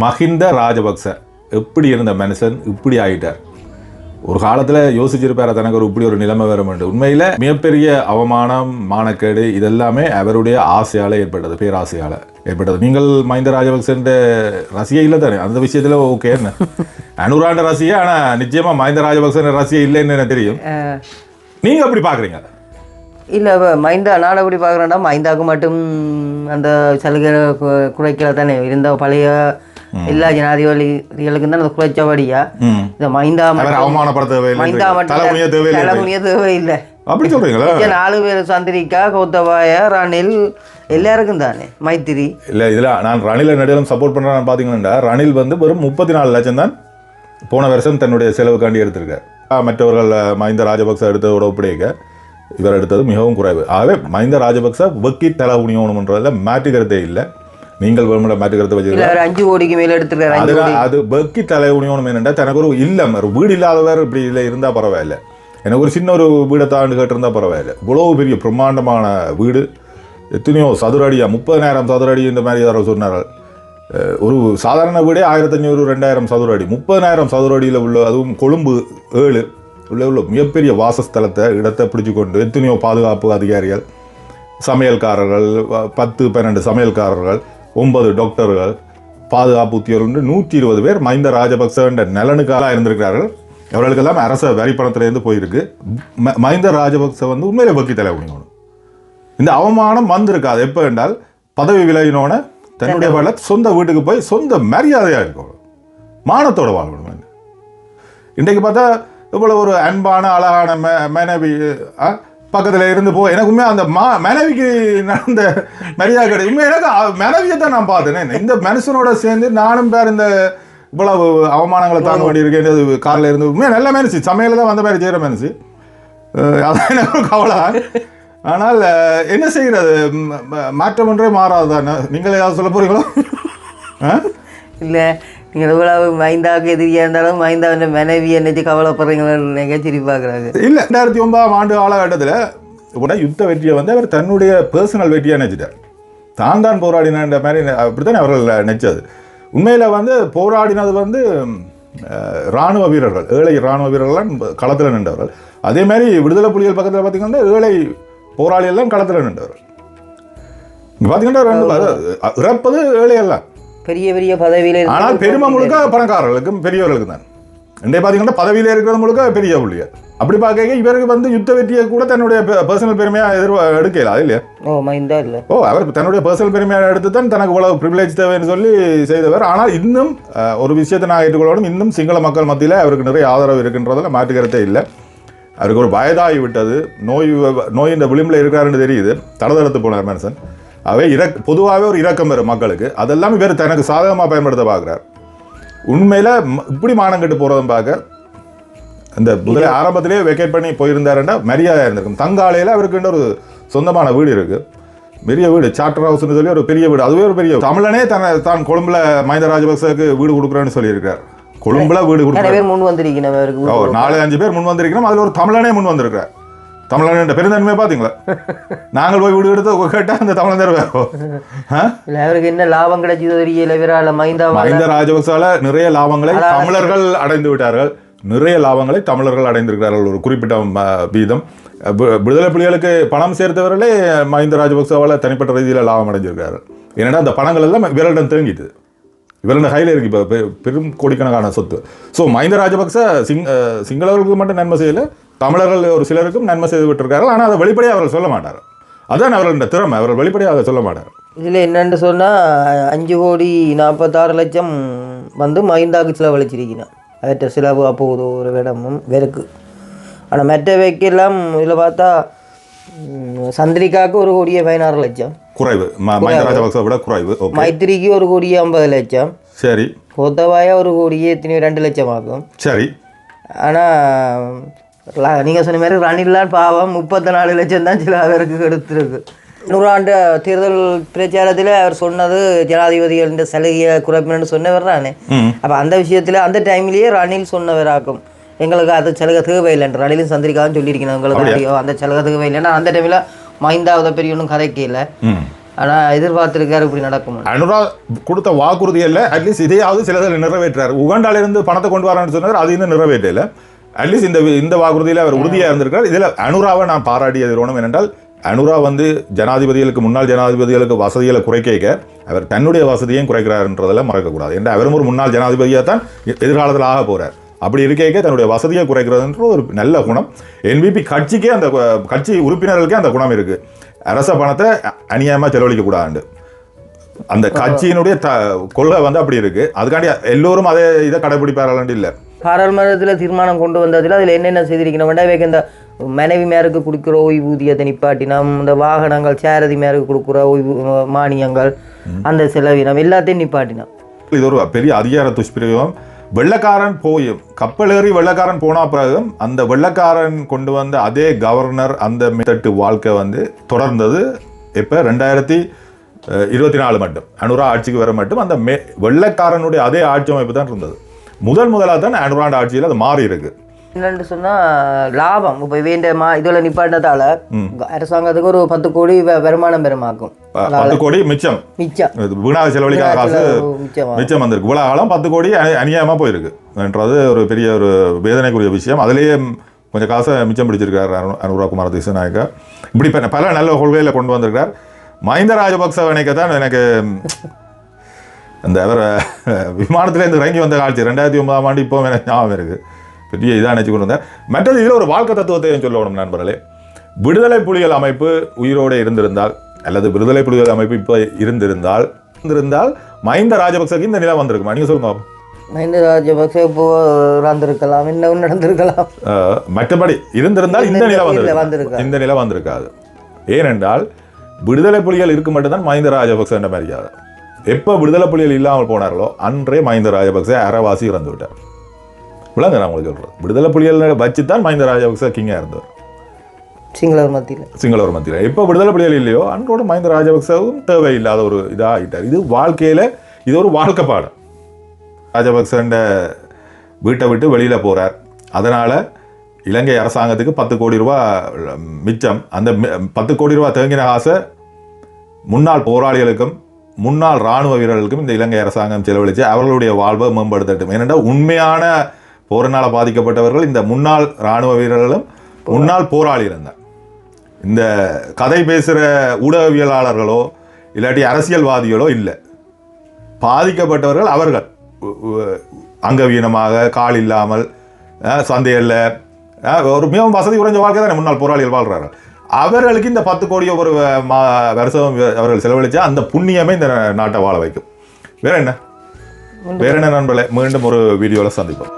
மஹிந்த ராஜபக்ச. எப்படி இருந்த மனுஷன்? இப்படி ஆயிட்டார். ஒரு காலத்துல யோசிச்சிருப்பாரு தனக்கு ஒரு இப்படி ஒரு நிலைமை என்று. உண்மையில மிகப்பெரிய அவமானம் மானக்கேடு இதெல்லாமே அவருடைய ஆசையால ஏற்பட்டது பேராசையால ஏற்பட்டது. நீங்கள் மஹிந்த ராஜபக்சன் ரசிகை இல்லை தானே? அந்த விஷயத்துல ஓகே என்ன? அனுராண்ட ரசிகை ஆனா நிச்சயமா மஹிந்த ராஜபக்சன் ரசிகை இல்லைன்னு எனக்கு தெரியும். நீங்க அப்படி பாக்குறீங்க அதை? இல்லை மைந்தா நான் எப்படி பார்க்குறேன்னா மைந்தாவுக்கு மட்டும் அந்த சலுகை குறைக்கல தானே? இருந்த பழைய எல்லா ஜனாதிபதிகளுக்கும் தான் அந்த குறைச்சபடியா ம். இந்த மைந்தா அவமானப்படுத்த மைந்தா மட்டும் தலைமுறைய தேவையில்லை. அப்படி சொல்றீங்களா? நாலு பேர் சந்திரிகா கோத்தபாய ரணில் எல்லாருக்கும் தானே. மைத்திரி. இல்ல இதுல நான் ரணில நடுவில் சப்போர்ட் பண்றேன் பாத்தீங்கன்னா ரணில் வந்து வெறும் முப்பத்தி நாலு லட்சம் தான் போன வருஷம் தன்னுடைய செலவுக்காண்டி எடுத்திருக்கார். மற்றவர்கள் மஹிந்த ராஜபக்ச எடுத்ததோட ஒப்படைக்க இவர் எடுத்தது மிகவும் குறைவு. ஆகவே மஹிந்த ராஜபக்ச வெக்கி தலை உணியோணும்ன்றதுல மாற்று கருத்தே இல்லை. நீங்கள் வெறுமனே மாற்று கருத்தை இல்லை வச்சிருக்க அவர் அஞ்சு கோடிக்கு மேலே எடுத்துருக்காரு அது வெக்கி தலை உணியோணும் என்னண்டா தனக்கு ஒரு இல்லம். ஒரு வீடு இல்லாதவர் இப்படி இல்லை இருந்தா பரவாயில்ல. எனக்கு ஒரு சின்ன ஒரு வீடை தாண்டு கேட்டிருந்தா பரவாயில்ல. இவ்வளவு பெரிய பிரம்மாண்டமான வீடு. எத்தனையோ சதுர அடியா முப்பதினாயிரம் சதுர அடி இந்த மாதிரி யாரோ சொன்னார்கள். ஒரு சாதாரண வீடே ஆயிரத்தஞ்சூறு ரெண்டாயிரம் சதுர அடி முப்பதினாயிரம் சதுர அடியில் உள்ள அதுவும் கொழும்பு ஏழு. உள்ள உள்ள மிகப்பெரிய வாசஸ்தலத்தை இடத்தை பிடிச்சு கொண்டு எத்தனையோ பாதுகாப்பு அதிகாரிகள் சமையல்காரர்கள் பத்து பன்னெண்டு சமையல்காரர்கள் ஒன்பது டாக்டர்கள் பாதுகாப்பு உத்தியோகர்கள் நூற்றி இருபது பேர் மஹிந்த ராஜபக்ச என்ற நலனுக்காக இருந்திருக்கிறார்கள். அவர்களுக்கெல்லாம் அரச வரி பணத்திலேருந்து போயிருக்கு மஹிந்த ராஜபக்ச வந்து உண்மையிலே வக்கி தலை உணியணும் இந்த அவமானம் வந்திருக்காது. எப்போ என்றால் பதவி விலகினோட தன்னுடைய வேலை சொந்த வீட்டுக்கு போய் சொந்த மரியாதையாக இருக்கணும் மானத்தோட வாழணும் இன்றைக்கு பார்த்தா இவ்வளோ ஒரு அன்பான அழகான மனைவி ஆ, பக்கத்துல இருந்து போ. எனக்குமே அந்த மா மனைவிக்கு நடந்த மரியாதை கிடையாது உண்மை எனக்கு மனைவியை தான் நான் பார்த்தேன். இந்த மனுஷனோட சேர்ந்து நானும் பேர் இந்த இவ்வளவு அவமானங்களை தாங்க வேண்டியிருக்கேன். காரில் இருந்து உண்மையாக நல்ல மனுஷி. சமையல தான் வந்த மாதிரி செய்கிற மனுஷி. அதான் எனக்கு கவலை. ஆனால் என்ன செய்கிறது மாற்றம் ஒன்றே மாறாது தானே நீங்கள் ஏதாவது சொல்ல போறீங்களோ? ஆ? இல்லை நீங்கள் எவ்வளவு மைந்தாவுக்கு எதிரியாக இருந்தாலும் மைந்தாவின் மனைவி என்னச்சு கவலைப்படுறீங்களோன்னு நினைக்க சிரிப்பு பார்க்குறாங்க இல்லை ரெண்டாயிரத்தி ஒன்பதாம் ஆண்டு காலகட்டத்தில் கூட யுத்த வெற்றியை வந்து அவர் தன்னுடைய பர்சனல் வெற்றியாக நினச்சிட்டார். தான் தான் போராடினன்ற மாதிரி நெ- அப்படித்தானே அவர்கள் நினச்சது. உண்மையில் வந்து போராடினது வந்து இராணுவ ராணுவ வீரர்கள் ஏழை ராணுவ வீரர்கள்லாம் களத்தில் நின்றவர்கள். அதே மாதிரி விடுதலை புலிகள் பக்கத்தில் பார்த்தீங்கன்னா ஏழை போராளிகள்லாம் களத்தில் நின்றவர்கள். இங்கே பார்த்தீங்கன்னா ரெண்டு இறப்பது ஏழை எல்லாம் பெரிய பெரிய பதவியில் ஆனால் பெருமை முழுக்க பணக்காரர்களுக்கும் பெரியவர்களுக்கு தான். இன்றைய பார்த்தீங்கன்னா பதவியில் இருக்கிறது முழுக்க பெரிய புள்ளியர் அப்படி பார்க்க இவருக்கு வந்து யுத்த வெற்றியை கூட தன்னுடைய பர்சனல் பெருமையாக எதிர்வா எடுக்கல அது இல்லையா? ஓ மைந்தா இல்லை. ஓ அவர் தன்னுடைய பர்சனல் பெருமையாக எடுத்து தான் தனக்கு இவ்வளவு ப்ரிவிலேஜ் தேவைன்னு சொல்லி செய்தவர். ஆனால் இன்னும் ஒரு விஷயத்தை நான் ஏற்றுக்கொள்ளணும். இன்னும் சிங்கள மக்கள் மத்தியில் அவருக்கு நிறைய ஆதரவு இருக்கின்றதில் மாற்றுக்கிறதே இல்லை. அவருக்கு ஒரு வயதாகி விட்டது. நோய் நோய் இந்த விளிம்பில் இருக்கிறாருன்னு தெரியுது. தடதடுத்து போனார் மனுஷன். அவை இறக் பொதுவாகவே ஒரு இரக்கம் வரும் மக்களுக்கு. அதெல்லாம் இவர் தனக்கு சாதகமாக பயன்படுத்த பார்க்குறார். உண்மையில் இப்படி மானம் கெட்டு போகிறதும் பார்க்க அந்த முதல்ல ஆரம்பத்திலேயே வெக்கேட் பண்ணி போயிருந்தாருன்னா மரியாதை இருந்திருக்கும். தங்காலையில் அவருக்கு ஒரு சொந்தமான வீடு இருக்கு. பெரிய வீடு சார்ட்டர் ஹவுஸ்னு சொல்லி ஒரு பெரிய வீடு. அதுவே ஒரு பெரிய தமிழனே தன்னை தான் கொழும்புல மஹிந்த ராஜபக்சவுக்கு வீடு கொடுக்குறேன்னு சொல்லியிருக்கார் கொழும்புல வீடு கொடுக்குறாரு. முன் வந்திருக்கணும் நாலு அஞ்சு பேர் முன் வந்திருக்கிறோம். அதில் ஒரு தமிழனே முன் வந்திருக்கிறார். தமிழன் பெருந்தன்மையை பார்த்தீங்களா நாங்கள் போய் வீடு எடுத்து கேட்டால் அந்த இல்லை அவருக்கு என்ன லாபம் கிடைச்சதோ தெரியல விரால மைந்தாவால் மஹிந்த ராஜபக்சால நிறைய லாபங்களை தமிழர்கள் அடைந்து விட்டார்கள். நிறைய லாபங்களை தமிழர்கள் அடைந்திருக்கிறார்கள் ஒரு குறிப்பிட்ட வீதம். விடுதலை புலிகளுக்கு பணம் சேர்த்தவர்களே மஹிந்த ராஜபக்சவால தனிப்பட்ட ரீதியில் லாபம் அடைஞ்சிருக்கிறார்கள் ஏன்னா அந்த பணங்கள் எல்லாம் இவரிடம் தேங்கிட்டு. இவரோட கையில் இருக்கு இப்போ பெரும் கோடிக்கணக்கான சொத்து. ஸோ மஹிந்த ராஜபக்ச சிங் சிங்களவர்களுக்கு மட்டும் நன்மை செய்யல தமிழர்கள் ஒரு சிலருக்கும் நன்மை செய்து விட்டிருக்கார்கள் ஆனால் அதை வெளிப்படையாக அவர்கள் சொல்ல மாட்டார் அதான் அவர்களோட திறமை அவர்கள் வெளிப்படையாக சொல்ல மாட்டார் இதில் என்னன்னு சொன்னால் அஞ்சு கோடி நாற்பத்தாறு லட்சம் வந்து மைந்தாக்கு செலவழிச்சிருக்கணும் அவற்ற செலவு அப்போது ஒரு இடமும் வெறுக்கு. ஆனால் மற்றவைக்கெல்லாம் இதில் பார்த்தா சந்திரிகாவுக்கு ஒரு கோடியே பதினாறு லட்சம். குறைவு. விட குறைவு. மைத்திரிக்கு ஒரு கோடியே ஐம்பது லட்சம். சரி. கோத்தபாயா ஒரு கோடியே எத்தனையோ ரெண்டு லட்சம் ஆகும் சரி. ஆனால் நீங்கள் சொன்ன மாதிரி ரணிலான் பாவம். முப்பத்தி நாலு லட்சம் தான் சில அவருக்கு எடுத்திருக்கு. நூறாண்டு தேர்தல் பிரச்சாரத்தில் அவர் சொன்னது ஜனாதிபதிகள் இந்த சலுகையை குறைப்புன்னு சொன்னவர் தானே அப்போ அந்த விஷயத்தில் அந்த டைம்லேயே ரணில் சொன்னவராக்கும் எங்களுக்கு அது சலுகை தேவையில்லைன்ற ரணிலும் சந்திரிக்காவும் சொல்லியிருக்கணும் எங்களுக்கு அதிகம் அந்த சலுகை தேவையில்லைன்னா அந்த டைமில் மைந்தாவது பெரிய ஒன்றும் கதைக்கல ஆனால் எதிர்பார்த்துருக்காரு இப்படி நடக்கும் அனுரா கொடுத்த வாக்குறுதி இல்ல அட்லீஸ்ட் இதையாவது சிலதில் நிறைவேற்றாரு. உகாண்டால இருந்து பணத்தை கொண்டு வரான்னு சொன்னார் அது இன்னும் நிறைவேற்றல. அட்லீஸ்ட் இந்த இந்த வாக்குறுதியில் அவர் உறுதியாக இருந்திருக்கார் இதில் அனுராவை நான் பாராட்டியது வேணும் ஏனென்றால் அனுரா வந்து ஜனாதிபதிகளுக்கு முன்னாள் ஜனாதிபதிகளுக்கு வசதிகளை குறைக்க அவர் தன்னுடைய வசதியையும் குறைக்கிறாருன்றதில் மறக்கக்கூடாது. ஏன்னா அவரும் ஒரு முன்னாள் ஜனாதிபதியாக தான் எதிர்காலத்தில் ஆக போறார். அப்படி இருக்கைக்க தன்னுடைய வசதியை குறைக்கிறதுன்ற ஒரு நல்ல குணம். என்பிபி கட்சிக்கே அந்த கட்சி உறுப்பினர்களுக்கே அந்த குணம் இருக்கு. அரச பணத்தை அநியாயமாக செலவழிக்க கூடாது அந்த கட்சியினுடைய த கொள்கை வந்து அப்படி இருக்கு. அதுக்காண்டி எல்லோரும் அதே இதை கடைபிடிப்பார்கள் இல்லை. பாராளுமன்றத்தில் தீர்மானம் கொண்டு வந்ததில் அதில் என்னென்ன செய்திருக்கணும் வேண்டாம் இந்த மனைவி மேருக்கு கொடுக்குற ஓய்வூதியத்தை நிப்பாட்டினம் இந்த வாகனங்கள் சேரதி மேருக்கு கொடுக்குற ஓய்வு மானியங்கள் அந்த செலவினம் எல்லாத்தையும் நிப்பாட்டினோம். இது ஒரு பெரிய அதிகார துஷ்பிரயோகம். வெள்ளக்காரன் போயும் கப்பல் ஏறி வெள்ளக்காரன் போன பிறகும் அந்த வெள்ளக்காரன் கொண்டு வந்த அதே கவர்னர் அந்த மெத்தட்டு வாழ்க்கை வந்து தொடர்ந்தது. இப்போ ரெண்டாயிரத்தி இருபத்தி நாலு மட்டும் அனுரா ஆட்சிக்கு வர மட்டும் அந்த மே வெள்ளக்காரனுடைய அதே ஆட்சி அமைப்பு தான் இருந்தது. முதல் முதலாக தான் அனுராண்ட ஆட்சியில் அது மாறி இருக்கு. என்னன்னு சொன்னால் லாபம். இப்போ வேண்ட மா இதில் நிப்பாட்டினதால அரசாங்கத்துக்கு ஒரு பத்து கோடி வருமானம் பெருமாக்கும். பத்து கோடி மிச்சம். மிச்சம். வீணாக செலவழிக்காத காசு மிச்சம் வந்திருக்கு. இவ்வளோ காலம் பத்து கோடி அநி- அநியாயமா போயிருக்கு. என்றது ஒரு பெரிய ஒரு வேதனைக்குரிய விஷயம். அதுலேயே கொஞ்சம் காசை மிச்சம் பிடிச்சிருக்கார் அனு அனுரா குமார திசநாயக்கா. இப்படி பல நல்ல கொள்கையில் கொண்டு வந்திருக்கார் மஹிந்த ராஜபக்ச தான் எனக்கு அந்த அவர் விமானத்திலேருந்து இறங்கி வந்த காட்சி. ரெண்டாயிரத்தி ஒன்பதாம் ஆண்டு இப்போ எனக்கு ஞாபகம் இருக்கு. பெரிய இதாக நினச்சி கொண்டு வந்தார் மற்றது இதில் ஒரு வாழ்க்கை தத்துவத்தையும் சொல்லணும் நண்பர்களே. விடுதலை புலிகள் அமைப்பு உயிரோடு இருந்திருந்தால் அல்லது விடுதலை புலிகள் அமைப்பு இப்போ இருந்திருந்தால் இருந்திருந்தால் மஹிந்த ராஜபக்சக்கு இந்த நிலை வந்திருக்குமா. நீங்கள் சொல்லுங்க. மஹிந்த ராஜபக்ச இப்போ நடந்திருக்கலாம் இன்னும் நடந்திருக்கலாம். மற்றபடி இருந்திருந்தால் இந்த நிலை வந்திருக்கு. இந்த நிலை வந்திருக்காது. ஏனென்றால் விடுதலை புலிகள் இருக்கு மட்டும்தான் மஹிந்த ராஜபக்ச என்ற மரியாதை எப்போ விடுதலை புலிகள் இல்லாமல் போனார்களோ அன்றே மஹிந்த ராஜபக்ச அறவாசி இறந்து விட்டார். விளங்க நான் உங்களுக்கு சொல்கிறேன் விடுதலை புலிகள் வச்சு தான் மஹிந்த ராஜபக்ச கிங்காக இருந்தவர் சிங்களவர் மத்தியில். சிங்களவர் மத்தியில். எப்போ விடுதலை புலிகள் இல்லையோ அன்றோட மஹிந்த ராஜபக்சவும் தேவையில்லாத ஒரு இதாக ஆகிட்டார் இது வாழ்க்கையில் இது ஒரு வாழ்க்கை பாடம். ராஜபக்சண்ட வீட்டை விட்டு வெளியில் போகிறார் அதனால் இலங்கை அரசாங்கத்துக்கு பத்து கோடி ரூபா மிச்சம். அந்த பத்து கோடி ரூபா தேங்கின காசை முன்னாள் போராளிகளுக்கும் முன்னாள் இராணுவ வீரர்களுக்கும் இந்த இலங்கை அரசாங்கம் செலவழித்து அவர்களுடைய வாழ்வை மேம்படுத்தட்டும். ஏனென்றால் உண்மையான போரினால் பாதிக்கப்பட்டவர்கள் இந்த முன்னாள் இராணுவ வீரர்களும் முன்னாள் போராளி இருந்தார் இந்த கதை பேசுகிற ஊடகவியலாளர்களோ இல்லாட்டி அரசியல்வாதிகளோ இல்லை. பாதிக்கப்பட்டவர்கள் அவர்கள். அங்கவீனமாக கால் இல்லாமல் சந்தையில் ஒரு மிகவும் வசதி குறைஞ்ச வாழ்க்கை தானே முன்னாள் போராளிகள் வாழ்கிறார்கள் அவர்களுக்கு இந்த பத்து கோடி ஒரு மா வருஷம் அவர்கள் செலவழிச்சா அந்த புண்ணியமே இந்த நாட்டை வாழ வைக்கும். வேற என்ன? வேற என்ன நண்பர்களே? மீண்டும் ஒரு வீடியோவில் சந்திப்போம்.